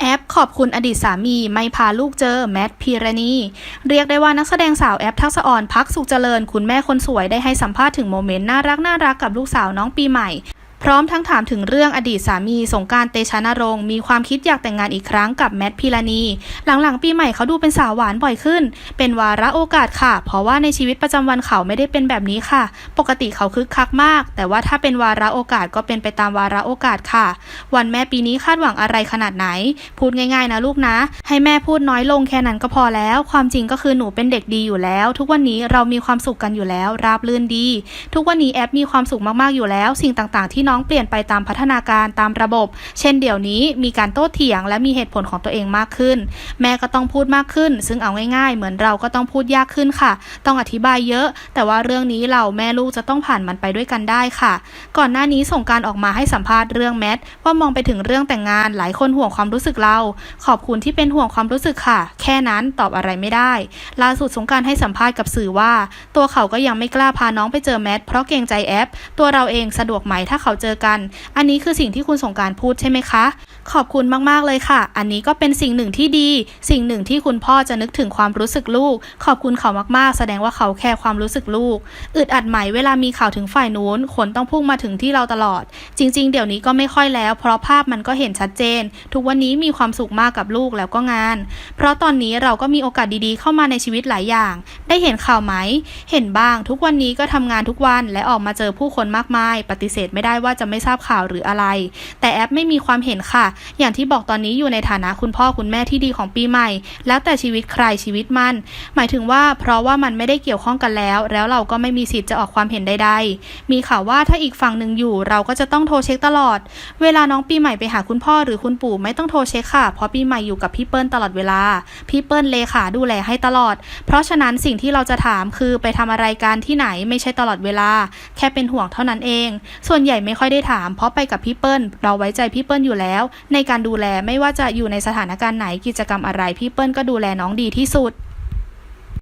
แอปขอบคุณอดีตสามีไม่พาลูกเจอ แมทพีรณี เรียกได้ว่านักแสดงสาวแอปทักษอ่อนพักสุขเจริญ คุณแม่คนสวยได้ให้สัมภาษณ์ถึงโมเมนต์น่ารักน่ารักกับลูกสาวน้องปีใหม่ พร้อมทั้งถามถึงเรื่องอดีตสามีสงการเตชะนรงค์มีความคิดอยากแต่งงานอีกครั้งกับแมทพีรณีหลังๆ ปีใหม่เขาดูเป็นสาวหวานบ่อยขึ้น เป็นวาระโอกาสค่ะ เพราะว่าในชีวิตประจำวันเขาไม่ได้เป็นแบบนี้ค่ะ ปกติเขาคึกคักมาก แต่ว่าถ้าเป็นวาระโอกาสก็เป็นไปตามวาระโอกาสค่ะ วันแม่ปีนี้คาดหวังอะไรขนาดไหน พูดง่ายๆนะลูกนะ ให้แม่พูดน้อยลงแค่นั้นก็พอแล้ว ความจริงก็คือหนูเป็นเด็กดีอยู่แล้ว ทุกวันนี้เรามีความสุขกันอยู่แล้ว ราบรื่นดี ทุกวันนี้แอปมีความสุขมากๆอยู่แล้ว สิ่งต่างๆที่น้องเปลี่ยนไปตามพัฒนาการตามระบบ เช่นเดี๋ยวนี้มีการโต้เถียงและมีเหตุผลของตัวเองมากขึ้น แม่ก็ต้องพูดมากขึ้น ซึ่งเอาง่าย ๆ เหมือนเราก็ต้องพูดยากขึ้นค่ะ ต้องอธิบายเยอะ แต่ว่าเรื่องนี้เราแม่ลูกจะต้องผ่านมันไปด้วยกันได้ค่ะ ก่อนหน้านี้ส่งการออกมาให้สัมภาษณ์เรื่องแมทว่ามองไปถึงเรื่องแต่งงานหลายคนห่วงความรู้สึกเรา ขอบคุณที่เป็นห่วงความรู้สึกค่ะ แค่นั้นตอบอะไรไม่ได้ ล่าสุดสงการให้สัมภาษณ์กับสื่อว่า ตัวเขาก็ยังไม่กล้าพาน้องไปเจอแมทเพราะเกรงใจแอป ตัวเราเองสะดวกไหมถ้าเขาเจอกัน อันนี้คือสิ่งที่คุณสงการพูดใช่ไหมคะ ขอบคุณมากๆเลยค่ะ อันนี้ก็เป็นสิ่งหนึ่งที่ดี สิ่งหนึ่งที่คุณพ่อจะนึกถึงความรู้สึกลูก ขอบคุณเขามากๆ แสดงว่าเขาแคร์ความรู้สึกลูก อึดอัดไหมเวลามีข่าวถึงฝ่ายนู้นคนต้องพุ่งมาถึงที่เราตลอด จริง ๆ เดี๋ยวนี้ก็ไม่ค่อยแล้ว เพราะภาพมันก็เห็นชัดเจน ทุกวันนี้มีความสุขมากกับลูกแล้วก็งาน เพราะตอนนี้เราก็มีโอกาสดีๆ เข้ามาในชีวิตหลายอย่าง ได้เห็นข่าวไหม เห็นบ้าง ทุกวันนี้ก็ทำงานทุกวันและออกมาเจอผู้คนมากมาย ปฏิเสธไม่ได้ว่าาจะไม่ทราบข่าวหรืออะไร แต่แอปไม่มีความเห็นค่ะ อย่างที่บอกตอนนี้อยู่ในฐานะคุณพ่อคุณแม่ที่ดีของปีใหม่ แล้วแต่ชีวิตใครชีวิตมัน หมายถึงว่าเพราะว่ามันไม่ได้เกี่ยวข้องกันแล้ว แล้วเราก็ไม่มีสิทธิ์จะออกความเห็นใดๆ มีข่าวว่าถ้าอีกฝั่งหนึ่งอยู่ เราก็จะต้องโทรเช็คตลอด เวลาน้องปีใหม่ไปหาคุณพ่อหรือคุณปู่ไม่ต้องโทรเช็คค่ะ เพราะปีใหม่อยู่กับพี่เปิ้ลตลอดเวลา พี่เปิ้ลเลขาดูแลให้ตลอด เพราะฉะนั้นสิ่งที่เราจะถามคือไปทำอะไรกันที่ไหนไม่ใช่ตลอดเวลา แค่เป็นห่วงเท่านั้นเอง ส่วนใหญ่ไม่ค่อยได้ถาม เพราะไปกับพี่เปิ้ลเราไว้ใจพี่เปิ้ลอยู่แล้ว ในการดูแลไม่ว่าจะอยู่ในสถานการณ์ไหนกิจกรรมอะไรพี่เปิ้ลก็ดูแลน้องดีที่สุด